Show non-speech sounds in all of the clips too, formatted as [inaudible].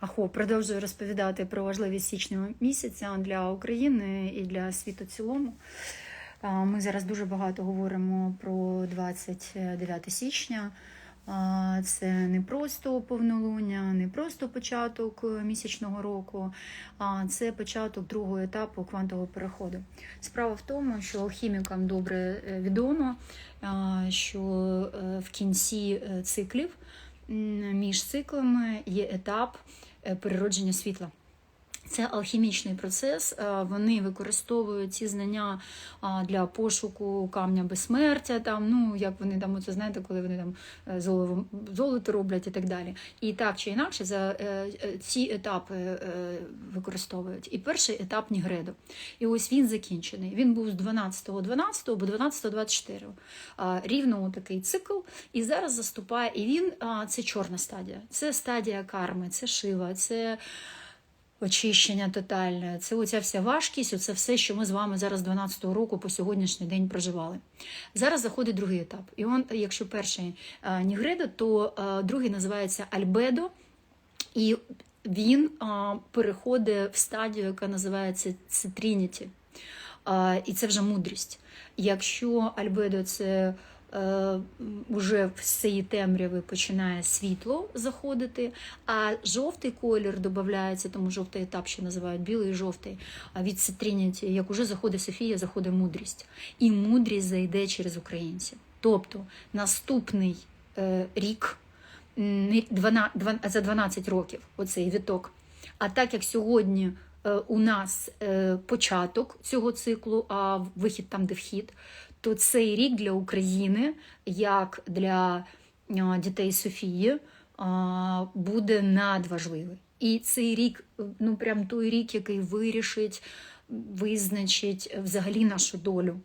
Ахо продовжую розповідати про важливість січня місяця для України і для світу цілому. Ми зараз дуже багато говоримо про 29 січня. Це не просто повнолуння, не просто початок місячного року, а це початок другого етапу квантового переходу. Справа в тому, що алхімікам добре е, відомо, що е, в кінці е, циклів між циклами є етап природження переродження світла. Це алхімічний процес. е, Вони використовують ці знання для пошуку камня безсмертя. Там, ну як вони там, оце знаєте, коли вони там е, золото, золото роблять і так далі. І так чи інакше за е, ці етапи використовують. І перший етап Нігредо. І ось він закінчений. Він був з 12-го 12 або 12-го 24 А, Рівно такий цикл. І зараз заступає. І він це чорна стадія. Це стадія карми, це шива, це очищення тотальне. Це оця вся важкість, оце все, що ми з вами зараз 12-го року по сьогоднішній день проживали. Зараз заходить другий етап. І он, якщо перший а, Нігредо, то а, другий називається Альбедо. І він а, переходить в стадію, яка називається цитрініті. І це вже мудрість. Якщо Альбедо це е, вже з цієї темряви починає світло заходити, а жовтий колір додається, тому жовтий етап ще називають білий і жовтий, а від цитрініті, як уже заходить Софія, заходить мудрість. І мудрість зайде через українців. Тобто наступний е, рік 12, 12, за 12 років оцей віток. А так як сьогодні е, у нас е, початок цього циклу, а вихід там, де вхід, то цей рік для України, як для дітей Софії, буде надважливий. І цей рік, ну прям той рік, який вирішить, визначить взагалі нашу долю.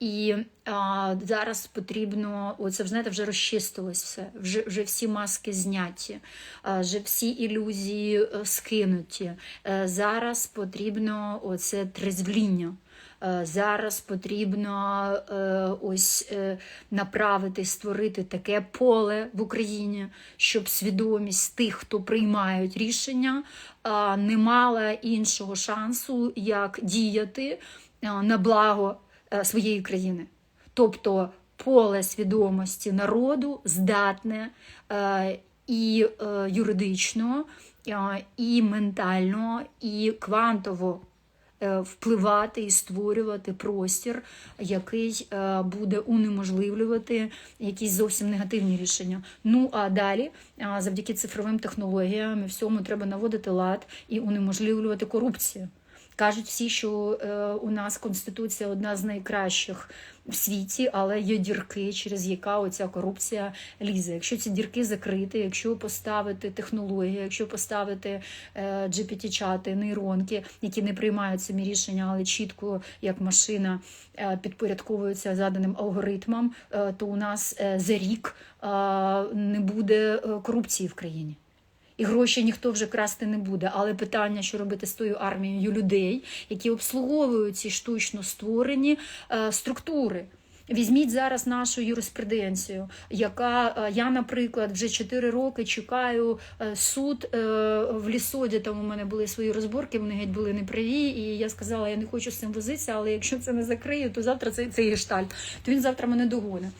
І а, зараз потрібно, оце знаєте, вже розчистилось все, вже, вже всі маски зняті, а, вже всі ілюзії е, скинуті. Е, Зараз потрібно оце трезвління. Е, Зараз потрібно е, ось е, направити, створити таке поле в Україні, щоб свідомість тих, хто приймають рішення, не мала іншого шансу, як діяти на благо своєї країни. Тобто поле свідомості народу здатне і юридично, і ментально, і квантово впливати і створювати простір, який е, буде унеможливлювати якісь зовсім негативні рішення. Ну а далі, завдяки цифровим технологіям і всьому треба наводити лад і унеможливлювати корупцію. Кажуть всі, що е, у нас конституція одна з найкращих в світі, але є дірки, через яка оця корупція лізе. Якщо ці дірки закрити, якщо поставити технології, якщо поставити е, GPT-чати, нейронки, які не приймають самі рішення, але чітко як машина е, підпорядковуються заданим алгоритмам, е, то у нас е, за рік е, не буде е, корупції в країні. І гроші ніхто вже красти не буде. Але питання, що робити з тою армією людей, які обслуговують ці штучно створені е, структури. Візьміть зараз нашу юриспруденцію, яка е, я, наприклад, вже 4 роки чекаю е, суд е, в лісоді. Там у мене були свої розборки, вони геть були неправі. І я сказала, я не хочу з цим возитися, але якщо це не закрию, то завтра це, це гештальт. То він завтра мене догонить.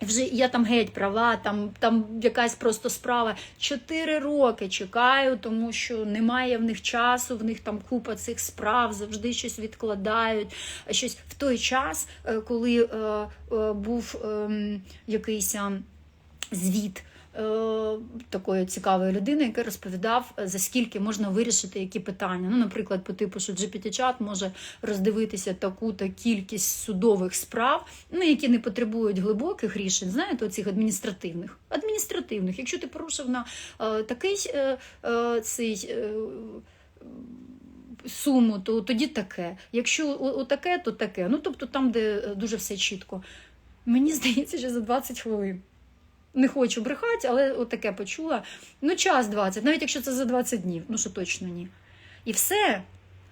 Вже я там геть права, там, там якась просто справа. Чотири роки чекаю, тому що немає в них часу, в них там купа цих справ, завжди щось відкладають. Щось в той час, е, коли е, е, був е, якийсь а, звіт. Е, Такої цікавої людини, яка розповідав, е, за скільки можна вирішити які питання. Ну, наприклад, по типу, що GPT-чат може роздивитися таку-то кількість судових справ, ну, які не потребують глибоких рішень, знаєте, оцих адміністративних. Адміністративних. Якщо ти порушив на е, такий е, е, цей. Е, Суму, то тоді таке. Якщо отаке, то таке. Ну, тобто там, де е, дуже все чітко. Мені здається, що за 20 хвилин. Не хочу брехати, але отаке почула. Ну, час 20, навіть якщо це за 20 днів, ну що точно ні. І все.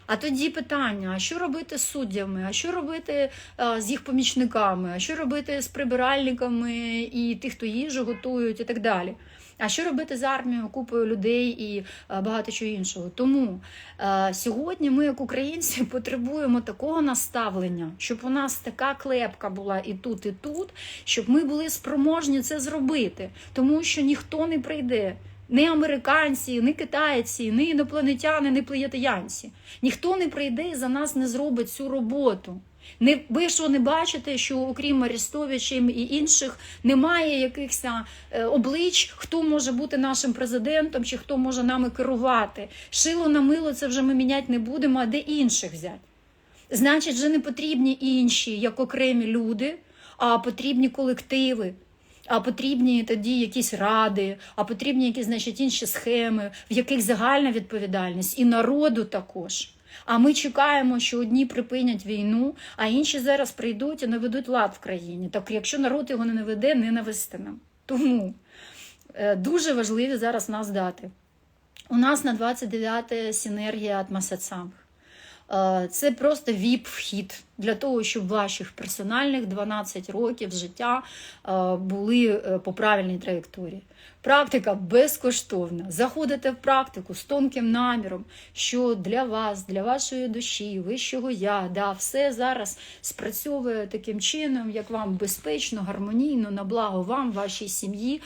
А тоді питання: а що робити з суддями? А що робити а, з їх помічниками? А що робити з прибиральниками і тих, хто їжу готують, і так далі. А що робити з армією, купою людей і е, багато чого іншого? Тому е, сьогодні ми, як українці, [laughs] потребуємо такого наставлення, щоб у нас така клепка була і тут, і тут, щоб ми були спроможні це зробити, тому що ніхто не прийде. Не американці, не китайці, не інопланетяни, не плеєтиянці. Ніхто не прийде і за нас не зробить цю роботу. Не, ви що не бачите, що окрім Арестовичем і інших немає якихось е, облич, хто може бути нашим президентом чи хто може нами керувати. Шило на мило це вже ми міняти не будемо, а де інших взяти. Значить, вже не потрібні інші, як окремі люди, а потрібні колективи. А потрібні тоді якісь ради, а потрібні якісь значить, інші схеми, в яких загальна відповідальність і народу також. А ми чекаємо, що одні припинять війну, а інші зараз прийдуть і наведуть лад в країні. Так якщо народ його не наведе, не навести нам. Тому е, дуже важливі зараз нас дати. У нас на 29 синергія Атмасацамх. Е, Це просто віп-вхід для того, щоб ваших персональних 12 років життя е, були е, по правильній траєкторії. Практика безкоштовна. Заходите в практику з тонким наміром, що для вас, для вашої душі, вищого я, да, все зараз спрацьовує таким чином, як вам безпечно, гармонійно, на благо вам, вашій сім'ї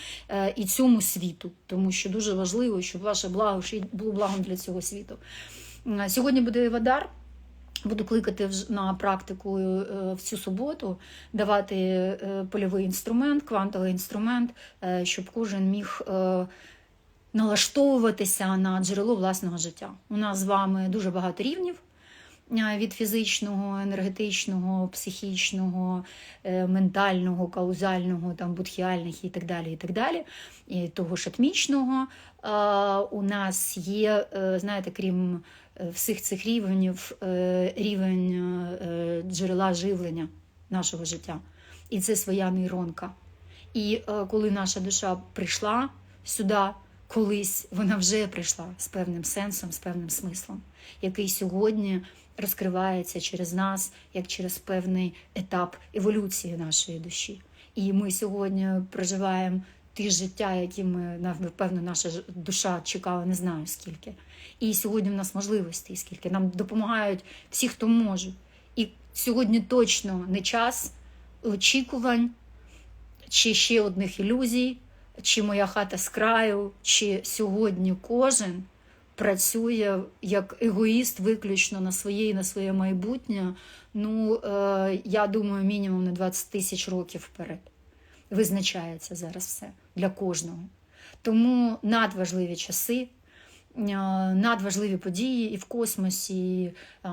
і цьому світу. Тому що дуже важливо, щоб ваше благо було благом для цього світу. Сьогодні буде Івадар. Буду кликати на практику е, в цю суботу, давати е, польовий інструмент, квантовий інструмент, е, щоб кожен міг налаштовуватися на джерело власного життя. У нас з вами дуже багато рівнів від фізичного, енергетичного, психічного, ментального, каузального, там, будхіальних і так далі, і так далі, і того ж атмічного. Е, У нас є, знаєте, крім всіх цих рівнів, е, рівень е, джерела живлення нашого життя. І це своя нейронка. І е, коли наша душа прийшла сюди колись, вона вже прийшла з певним сенсом, з певним смислом, який сьогодні розкривається через нас, як через певний етап еволюції нашої душі. І ми сьогодні проживаємо ті життя, які ми напевно, наша душа чекала, не знаю скільки. І сьогодні в нас можливостей скільки. Нам допомагають всі, хто може. І сьогодні точно не час очікувань, чи ще одних ілюзій, чи моя хата з краю, чи сьогодні кожен працює як егоїст виключно на своє і на своє майбутнє. Ну, е, я думаю, мінімум на 20 тисяч років вперед. Визначається зараз все для кожного. Тому надважливі часи, е, надважливі події і в космосі. І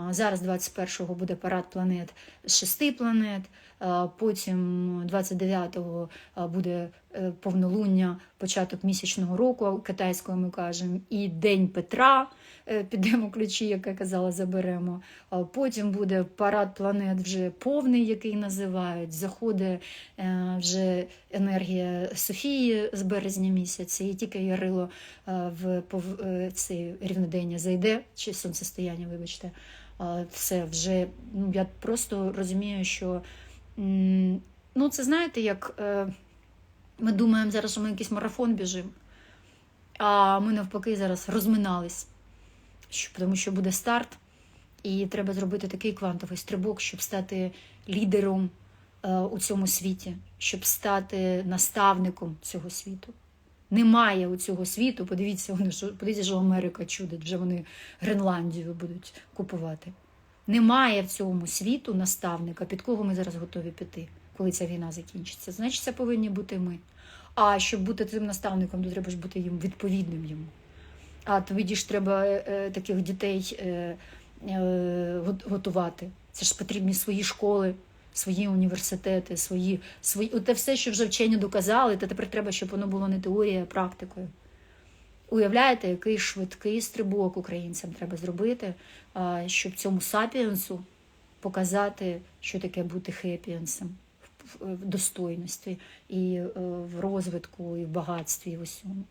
Зараз 21-го буде парад планет з шести планет. е, Потім 29-го е, буде е, повнолуння, початок місячного року китайського ми кажемо, і День Петра. Е, Підемо ключі, як я казала, заберемо. Потім буде парад планет вже повний, який називають. Заходить е, вже енергія Софії з березня місяця, і тільки Ярило е, в це рівнодення зайде, чи сонцестояння, вибачте. Все вже ну я просто розумію, що ну це знаєте, як ми думаємо зараз, що ми якийсь марафон біжимо, а ми навпаки зараз розминались, тому що буде старт, і треба зробити такий квантовий стрибок, щоб стати лідером е, у цьому світі, щоб стати наставником цього світу. Немає у цього світу. Подивіться, вони що подивіться, що Америка чудить, вже вони Гренландію будуть купувати. Немає в цьому світу наставника, під кого ми зараз готові піти, коли ця війна закінчиться. Значить, це повинні бути ми. А щоб бути цим наставником, то треба ж бути їм відповідним йому. А тоді ж треба е, е, таких дітей е, готувати. Це ж потрібні свої школи, свої університети, свої, свої. Оте все, що вже вчені доказали, то тепер треба, щоб воно було не теорією, а практикою. Уявляєте, який швидкий стрибок українцям треба зробити, щоб цьому сапіенсу показати, що таке бути хепіенсом в- достойності і в розвитку, і в багатстві, і в усьому.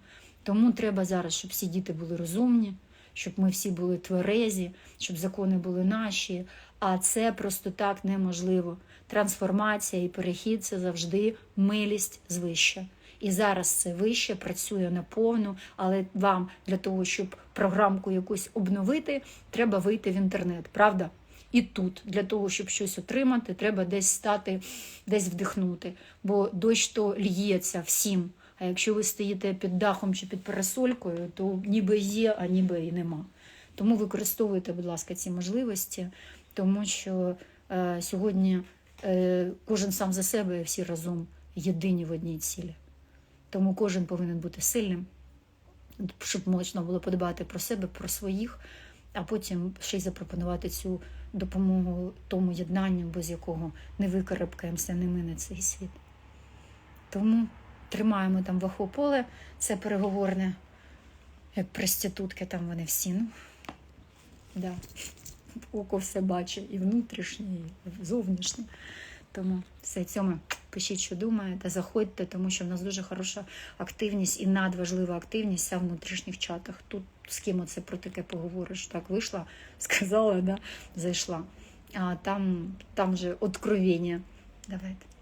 Тому треба зараз, щоб всі діти були розумні, щоб ми всі були тверезі, щоб закони були наші. А це просто так неможливо. Трансформація і перехід це завжди милість звища. І зараз це вище працює наповну, але вам для того, щоб програмку якусь обновити, треба вийти в інтернет, правда? І тут для того, щоб щось отримати, треба десь стати, десь вдихнути. Бо дощ то льється всім. А якщо ви стоїте під дахом чи під парасолькою, то ніби є, а ніби і нема. Тому використовуйте, будь ласка, ці можливості, тому що е, сьогодні е, кожен сам за себе і всі разом єдині в одній цілі. Тому кожен повинен бути сильним, щоб можна було подбати про себе, про своїх, а потім ще й запропонувати цю допомогу тому єднанню, без якого не викарабкаємося, не мине цей світ. Тому тримаємо там вахополе, це переговорне, як проститутки, там вони всі. Ну, да. Око все бачить, і внутрішнє, і зовнішнє. Тому все цьому пишіть, що думаєте, заходьте, тому що в нас дуже хороша активність і надважлива активність в внутрішніх чатах. Тут з ким оце про таке поговориш. Так вийшла, [laughs] сказала, да, зайшла. А там, там же откровення. Давайте.